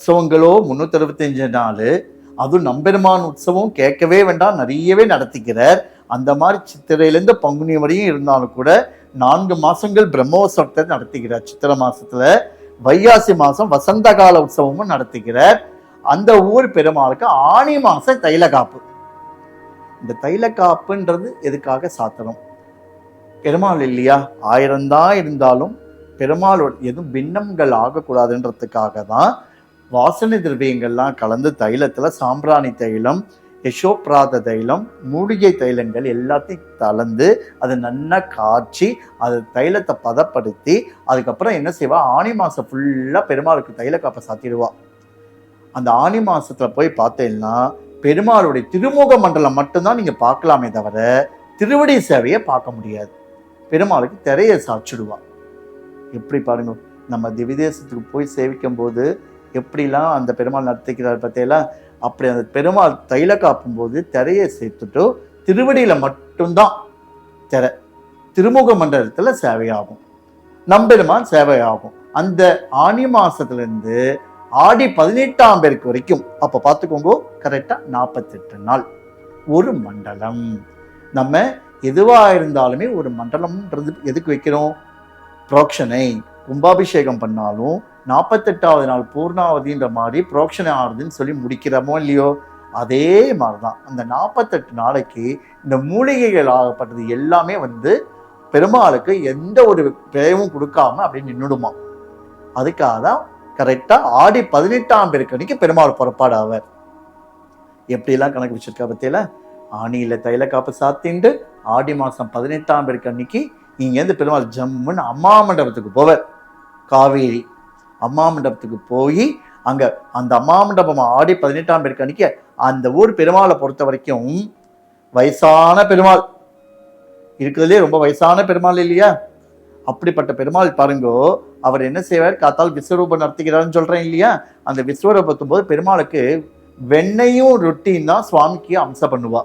உற்சவங்களோ முன்னூத்தி அறுபத்தஞ்சு நாள் அதுவும் நம்பெருமான் உற்சவம் கேட்கவே வேண்டாம் நிறையவே நடத்திக்கிறார். அந்த மாதிரி சித்திரையிலேருந்து பங்குனி வரையும் இருந்தாலும் கூட நான்கு மாதங்கள் பிரம்மோற்சவத்தை நடத்திக்கிறார் சித்திரை மாதத்தில் வைகாசி மாதம் வசந்த கால உற்சவமும் நடத்துகிறார் அந்த ஊர் பெருமாளுக்கு ஆணி மாதம் தைல காப்பு இந்த தைல காப்புன்றது எதுக்காக சாத்தனம் பெருமாள் இல்லையா? ஆயிரம்தான் இருந்தாலும் பெருமாளோட எதுவும் பின்னங்கள் ஆகக்கூடாதுன்றதுக்காக தான் வாசனை திரவியங்கள்லாம் கலந்து தைலத்தில் சாம்பிராணி தைலம் யசோப்ராத தைலம் மூலிகை தைலங்கள் எல்லாத்தையும் கலந்து அதை நல்லா காய்ச்சி அது தைலத்தை பதப்படுத்தி அதுக்கப்புறம் என்ன செய்வா? ஆனி மாதம் ஃபுல்லாக பெருமாளுக்கு தைல காப்பை சாத்திடுவா. அந்த ஆனி மாதத்தில் போய் பார்த்தீங்கன்னா பெருமாளுடைய திருமுக மண்டலம் மட்டும்தான் நீங்கள் பார்க்கலாமே தவிர திருவடி சேவையை பார்க்க முடியாது. பெருமாளுக்கு திரையை சாச்சிடுவா எப்படி பாருங்க நம்ம திவிதேசத்துக்கு போய் சேவிக்கும் போது எப்படிலாம் அந்த பெருமாள் நடத்திக்கிறார் பார்த்தீங்களா அப்படி அந்த பெருமாள் தைல காப்பும்போது திரையை சேர்த்துட்டு திருவடியில் மட்டும்தான் திரை. திருமுக மண்டலத்தில் சேவையாகும். நம்பெருமான் சேவையாகும். அந்த ஆனி மாதத்துலேருந்து ஆடி பதினெட்டாம் பேருக்கு வரைக்கும் அப்போ பார்த்துக்கோங்க கரெக்டாக நாற்பத்தெட்டு நாள். ஒரு மண்டலம். நம்ம எதுவாக இருந்தாலுமே ஒரு மண்டலம்ன்றது எதுக்கு வைக்கிறோம்? புரோக்ஷனை. கும்பாபிஷேகம் பண்ணாலும் நாற்பத்தெட்டாவது நாள் பூர்ணாவதின்ற மாதிரி புரோக்ஷனை ஆகுதுன்னு சொல்லி முடிக்கிறோமோ இல்லையோ? அதே மாதிரி தான் அந்த நாற்பத்தெட்டு நாளைக்கு இந்த மூலிகைகள் ஆகப்பட்டது எல்லாமே வந்து பெருமாளுக்கு எந்த ஒரு பிழையும் கொடுக்காம அப்படி நின்றுடுமா அதுக்காக தான் கரெக்டாக ஆடி பதினெட்டாம் பெருக்கணிக்கு பெருமாள் புறப்பாடு ஆவார். எப்படிலாம் கணக்கு வச்சிருக்கா பத்தியில? ஆணியில் தைல காப்பு சாத்திண்டு ஆடி மாதம் பதினெட்டாம் பேருக்கு அன்னைக்கு இங்கேருந்து பெருமாள் ஜம்முன்னு அம்மா மண்டபத்துக்கு போவார். காவேரி அம்மா மண்டபத்துக்கு போய் அங்கே அந்த அம்மா மண்டபம் ஆடி பதினெட்டாம் பேருக்கு அன்றைக்கி அந்த ஊர் பெருமாளை பொறுத்த வரைக்கும் வயசான பெருமாள். இருக்கிறதுலே ரொம்ப வயசான பெருமாள் இல்லையா? அப்படிப்பட்ட பெருமாள் பாருங்கோ அவர் என்ன செய்வார்? காத்தால் விஸ்வரூபம் நடத்துகிறார்னு சொல்கிறேன் இல்லையா? அந்த விஸ்வரூபத்தும் போது பெருமாளுக்கு வெண்ணையும் ரொட்டியும் தான் சுவாமிக்கு அம்சம் பண்ணுவா.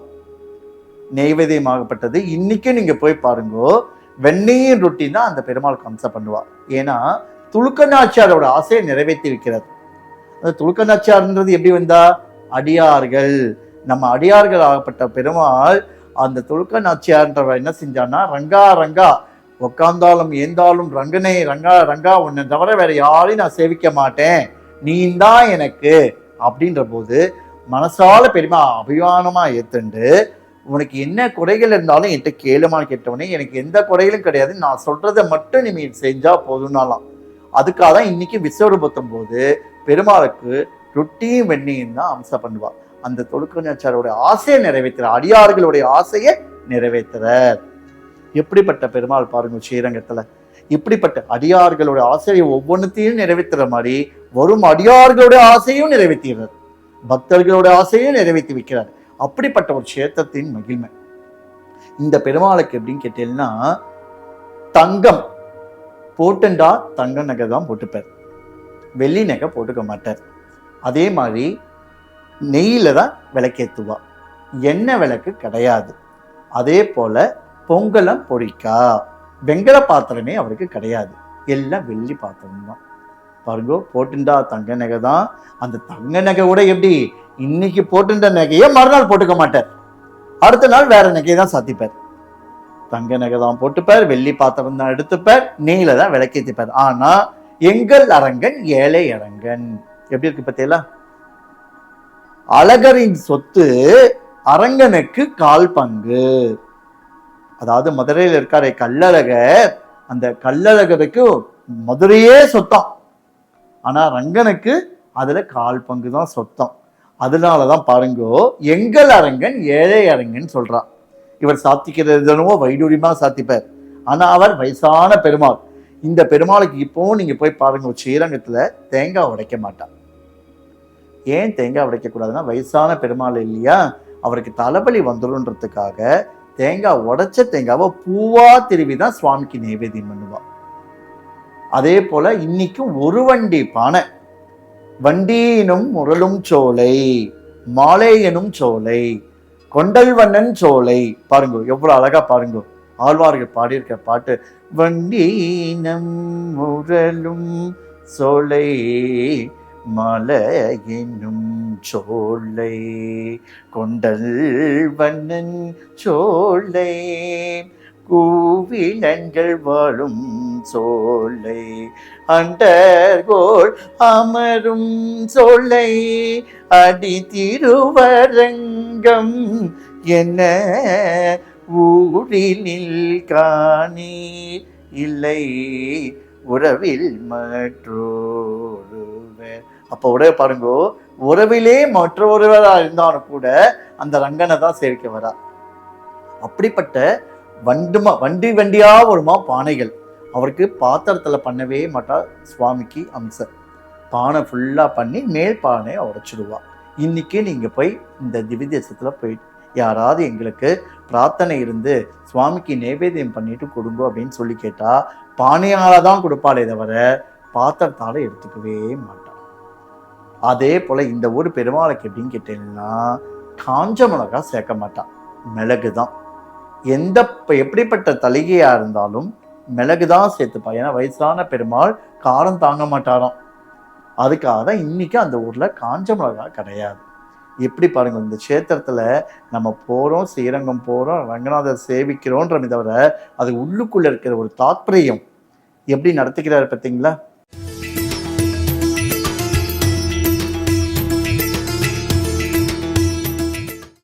நெய்வேதியமாகப்பட்டது இன்னைக்கும் நீங்கள் போய் பாருங்கோ வெண்ணையும் ரொட்டியும் தான் அந்த பெருமாளுக்கு அம்சம் பண்ணுவா. ஏன்னா துலுக்கநாச்சியாரோட ஆசையை நிறைவேற்றி வைக்கிறது அந்த துலுக்கநாச்சியார்ன்றது எப்படி வந்தா? அடியார்கள். நம்ம அடியார்கள் ஆகப்பட்ட பெருமாள் அந்த துலுக்க நாச்சியார்ன்றவ என்ன செஞ்சான்னா ரங்கா ரங்கா உக்காந்தாலும் ஏந்தாலும் ரங்கனே ரங்கா ரங்கா உன்னை தவிர வேற யாரையும் நான் சேவிக்க மாட்டேன். நீ தான் எனக்கு. அப்படின்ற போது மனசால பெருமா அபிமானமா ஏத்துண்டு உனக்கு என்ன குறைகள் இருந்தாலும் என்கிட்ட கேளுமான்னு கேட்டவனே எனக்கு எந்த குறைகளும் கிடையாது நான் சொல்றதை மட்டும் நீ செஞ்சா போதும்னாலாம் அதுக்காக தான் இன்னைக்கு விஸ்வரூபத்தும் போது பெருமாளுக்கு ரொட்டியும் வெண்ணியும் தான் அம்சம் பண்ணுவார் அந்த தொழுக்கஞ்சாரோட ஆசையை நிறைவேற்றுற அடியார்களுடைய ஆசையை நிறைவேற்றுறார் எப்படிப்பட்ட பெருமாள் பாருங்க ஸ்ரீரங்கத்துல. இப்படிப்பட்ட அடியார்களுடைய ஆசையை ஒவ்வொன்றுத்தையும் நிறைவேற்றுற மாதிரி வரும் அடியார்களுடைய ஆசையும் நிறைவேற்றுகிறார் பக்தர்களுடைய ஆசையும் நிறைவேற்றி வைக்கிறார். அப்படிப்பட்ட ஒரு கஷேத்திரத்தின் மகிழ்மை இந்த பெருமாளுக்கு எப்படின்னு கேட்டீங்கன்னா தங்கம் போட்டுண்டா தங்க நகை தான் போட்டுப்பார். வெள்ளி நகை போட்டுக்க மாட்டார். அதே மாதிரி நெய்யில் தான் விளக்கேற்றுவா எண்ணெய் விளக்கு கிடையாது. அதே போல் பொங்கலம் பொறிக்கா வெங்கல பாத்திரமே அவருக்கு கிடையாது. எல்லாம் வெள்ளி பாத்திரம் தான். பாருங்க போட்டுண்டா தங்க நகை தான். அந்த தங்க நகை கூட எப்படி? இன்னைக்கு போட்டுண்ட நகையை மறுநாள் போட்டுக்க மாட்டார். அடுத்த நாள் வேற நகையை தான் சாத்திப்பார். தங்க நகை தான் போட்டுப்பார் வெள்ளி பாத்திரம் தான் எடுத்துப்பார் நெய்ல தான் விளக்கேத்திப்பார் ஆனா எங்கள் அரங்கன் ஏழை அரங்கன். எப்படி இருக்கு பார்த்தீங்களா அழகரின் சொத்து அரங்கனுக்கு கால் பங்கு. அதாவது மதுரையில் இருக்காரு கல்லழக அந்த கல்லழகருக்கு மதுரையே சொத்தம். ஆனா ரங்கனுக்கு அதுல கால் பங்கு தான் சொத்தம். அதனாலதான் பாருங்கோ எங்கள் அரங்கன் ஏழை அரங்கன் சொல்கிறான் இவர் சாத்திக்கிறது என்னவோ வைடூரியமாக சாத்திப்பார். ஆனால் அவர் வயசான பெருமாள். இந்த பெருமாளுக்கு இப்போவும் நீங்கள் போய் பாருங்க ஸ்ரீரங்கத்தில் தேங்காய் உடைக்க மாட்டார். ஏன் தேங்காய் உடைக்கக்கூடாதுன்னா வயசான பெருமாள் இல்லையா? அவருக்கு தலைவலி வந்துடும்ன்றதுக்காக தேங்காய் உடைச்ச தேங்காவை பூவா திருவி தான் சுவாமிக்கு நைவேத்தியம் பண்ணுவாள் அதே போல இன்னைக்கும் ஒரு வண்டி பானை. வண்டியினும் முரளும் சோலை மாலை எனும் சோலை கொண்டல்வண்ணன் சோலை. பாருங்க எவ்வளோ அழகா பாருங்க. ஆழ்வார்கள் பாடியிருக்க பாட்டு வண்டீனம் முரலும் சோலை மலையினும் சோலை கொண்டல் வண்ணன் சோலை கூவிலங்கள் வாழும் சோலை அண்டர்கோள் அமரும் சோலை அடி திருவரங்கம் என்ன ஊரினில் காணீர் இல்லை உறவில் மற்றொருவர். அப்போ உறவை பாருங்கோ உறவிலே மற்றொருவராக இருந்தாலும் கூட அந்த ரங்கனை தான் சேர்க்க வரா. அப்படிப்பட்ட வண்டுமா வண்டி வண்டியாக வருமா? பானைகள். அவருக்கு பாத்திரத்தில் பண்ணவே மாட்டார் சுவாமிக்கு அம்சம். பானை ஃபுல்லாக பண்ணி மேல் பானையை உடைச்சிடுவா. இன்னைக்கு நீங்கள் போய் இந்த திவிதேசத்தில் போய் யாராவது எங்களுக்கு பிரார்த்தனை இருந்து சுவாமிக்கு நைவேத்தியம் பண்ணிட்டு கொடுங்க அப்படின்னு சொல்லி கேட்டால் பானையால் தான் கொடுப்பாளே தவிர பாத்திரத்தால் எடுத்துக்கவே மாட்டான் அதே போல் இந்த ஊர் பெருமாளுக்கு எப்படின்னு கேட்டீங்கன்னா காஞ்ச மிளகா சேர்க்க மாட்டான் மிளகு தான் எந்த எப்படிப்பட்ட தலிகையாக இருந்தாலும் மிளகு தான் சேர்த்துப்பா. ஏன்னா வயசான பெருமாள் காரம் தாங்க மாட்டாராம். அதுக்காக தான் இன்றைக்கி அந்த ஊரில் காஞ்ச மிளகா கிடையாது. எப்படி பாருங்கள் இந்த க்ஷேத்திரத்தில் நம்ம போகிறோம் ஸ்ரீரங்கம் போகிறோம் ரங்கநாதர் சேவிக்கிறோன்றமே தவிர அது உள்ளுக்குள்ளே இருக்கிற ஒரு தாத்பரியம் எப்படி நடத்துக்கிறார் பார்த்தீங்களா